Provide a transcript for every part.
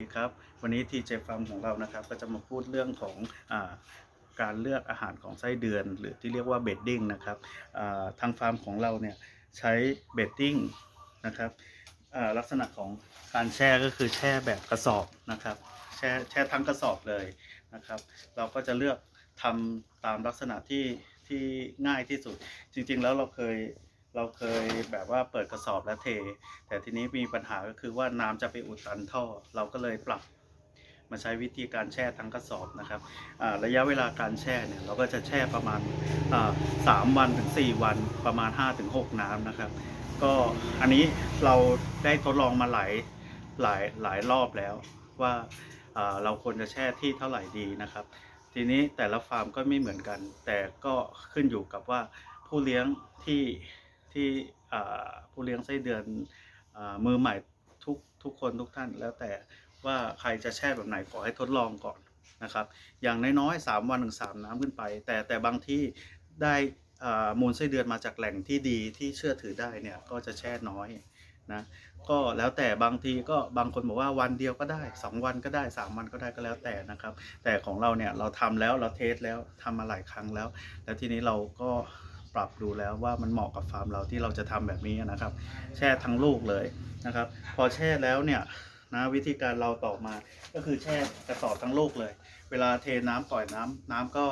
ครับวันนี้ TJ Farm ของเรานะครับก็จะมาพูดเรื่องของอการเลือกอาหารของไส้เดือน หรือที่เรียกว่าเบดดิ้งนะครับทางฟาร์มของเราเนี่ยใช้เบดดิ้งนะครับลักษณะของการแช่ก็คือแช่แบบกระสอบนะครับแช่แช่ทั้งกระสอบเลยนะครับเราก็จะเลือกทำตามลักษณะที่ที่ง่ายที่สุด จริงๆแล้วเราเคย เราเคยแบบว่าเปิดกระสอบและเท แต่ทีนี้มีปัญหาก็คือว่าน้ำจะไปอุดตันท่อ เราก็เลยปรับมาใช้วิธีการแช่ทั้งกระสอบนะครับระยะเวลาการแช่เนี่ยเราก็จะแช่ประมาณสามวันถึงสี่วันประมาณ5้าถึงหกน้ำนะครับ ก็อันนี้เราได้ทดลองมาหลายหลายหลายรอบแล้วว่าเราควรจะแช่ที่เท่าไหร่ดีนะครับ ทีนี้แต่ละฟาร์มก็ไม่เหมือนกัน แต่ก็ขึ้นอยู่กับว่าผู้เลี้ยงที่ ที่ผู้เลี้ยงไส้เดือนอมือใหม่ทุกทุกคนทุกท่านแล้วแต่ว่าใครจะแช่แบบไหนขอให้ทดลองก่อนนะครับ อย่างน้อยๆ3วันถึง3น้ำขึ้นไป แต่แต่บางที่ได้มูลไส้เดือนมาจากแหล่งที่ดีที่เชื่อถือได้เนี่ยก็จะแช่น้อยนะก็แล้วแต่บางทีก็บางคนบอกว่าวันเดียวก็ได้ 2 วันก็ได้ 3 วันก็ได้ก็แล้วแต่นะครับ แต่ของเราเนี่ยเราทำแล้วเราเทสแล้วทำมาหลายครั้งแล้ว แล้วทีนี้เราก็ ปรับดูแล้วว่ามันเหมาะกับฟาร์มเราที่เราจะทำแบบนี้นะครับ แช่ทั้งลูกเลยนะครับ พอแช่แล้วเนี่ยนะวิธีการเราต่อมาก็คือแช่กระสอบทั้งลูกเลย เวลาเทน้ำปล่อยน้ำน้ำก็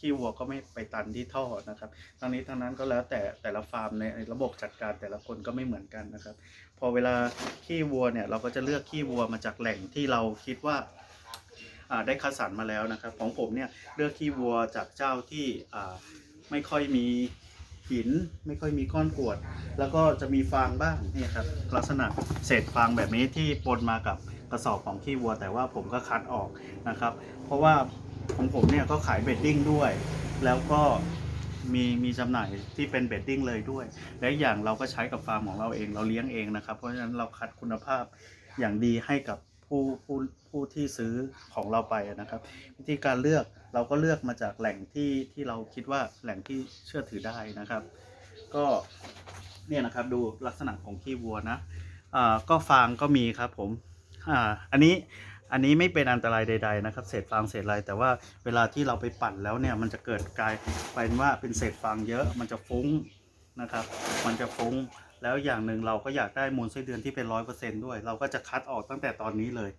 ขี้วัวก็ไม่ไปตันที่ท่อนะครับทั้งนี้ทั้งนั้นก็แล้วแต่แต่ละฟาร์มในระบบจัดการแต่ละคนก็ไม่เหมือนกันนะครับ พอเวลาขี้วัวเนี่ยเราก็จะเลือกขี้วัวมาจากแหล่งที่เราคิดว่าได้คัดสรรมาแล้วนะครับ ของผมเนี่ยเลือกขี้วัวจากเจ้าที่ ไม่ค่อยมีหิน ไม่ค่อยมีก้อนกรวด แล้วก็จะมีฟางบ้างนี่ครับลักษณะเศษฟางแบบนี้ที่ปนมากับกระสอบของขี้วัว แต่ว่าผมก็คัดออกนะครับ เพราะว่าของผมเนี่ยก็ขายเบดดิ้งด้วย แล้วก็มีมีจำหน่ายที่เป็นเบดดิ้งเลยด้วย และอย่างเราก็ใช้กับฟาร์มของเราเองเราเลี้ยงเองนะครับ เพราะฉะนั้นเราคัดคุณภาพอย่างดีให้กับ ผู้ผู้ผู้ที่ซื้อของเราไปนะครับ วิธีการเลือกเราก็เลือกมาจากแหล่งที่ที่เราคิดว่าแหล่งที่เชื่อถือได้นะครับ ก็เนี่ยนะครับดูลักษณะของขี้วัวนะอ่าก็ฟางก็มีครับผมอ่าอันนี้อันนี้ไม่เป็นอันตรายใด ๆ นะครับ เศษฟางเศษอะไรแต่ว่าเวลาที่เราไปปั่นแล้วเนี่ยมันจะเกิดกลายเป็นว่าเป็นเศษฟางเยอะมันจะฟุ้งนะครับ มันจะฟุ้ง แล้วอย่างหนึ่งเราก็อยากได้มูลไส้เดือนที่เป็นร้อยเปอร์เซนด้วย เราก็จะคัดออกตั้งแต่ตอนนี้เลย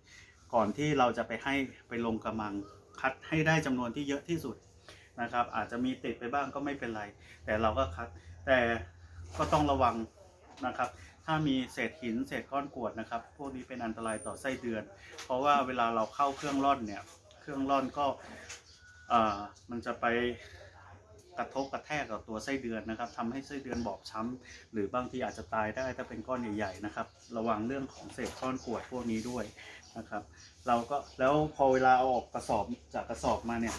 ก่อนที่เราจะไปให้ไปลงกระมังคัดให้ได้จำนวนที่เยอะที่สุดนะครับ อาจจะมีติดไปบ้างก็ไม่เป็นไร แต่เราก็คัด แต่ก็ต้องระวังนะครับ ถ้ามีเศษหินเศษก้อนกรวดนะครับ พวกนี้เป็นอันตรายต่อไส้เดือน เพราะว่าเวลาเราเข้าเครื่องร่อนเนี่ย เครื่องร่อนก็มันจะไป กระทบกระแทกกับตัวไส้เดือนนะครับทำให้ไส้เดือนบอบช้ำหรือบางทีอาจจะตายได้ถ้าเป็นก้อนใหญ่ๆนะครับ ระวังเรื่องของเศษก้อนกรวดพวกนี้ด้วยนะครับ เราก็แล้วพอเวลาเอาออกกระสอบจากกระสอบมาเนี่ย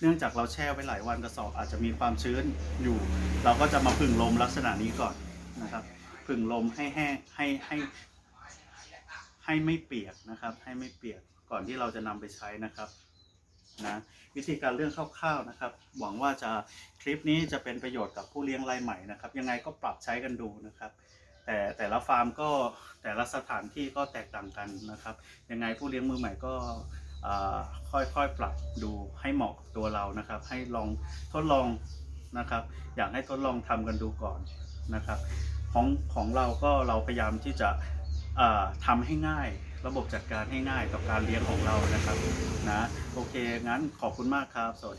เนื่องจากเราแช่ไว้หลายวันกระสอบอาจจะมีความชื้นอยู่ เราก็จะมาผึ่งลมลักษณะนี้ก่อนนะครับผึ่งลมให้แห้งให้ให้ให้ไม่เปียกนะครับ ให้ไม่เปียกก่อนที่เราจะนำไปใช้นะครับ นะวิธีการเรื่องคร่าวๆนะครับ หวังว่าจะคลิปนี้จะเป็นประโยชน์กับผู้เลี้ยงรายใหม่นะครับ ยังไงก็ปรับใช้กันดูนะครับ แต่แต่ละฟาร์มก็แต่ละสถานที่ก็แตกต่างกันนะครับ ยังไงผู้เลี้ยงมือใหม่ก็ค่อยๆปรับดูให้เหมาะตัวเรานะครับ ให้ลองทดลองนะครับ อยากให้ทดลองทำกันดูก่อนนะครับ ของของเราก็เราพยายามที่จะอ่าทำให้ง่าย ระบบจัดการให้ง่ายกับการเลี้ยงของเรานะครับนะโอเคงั้นขอบคุณมากครับสวัสดี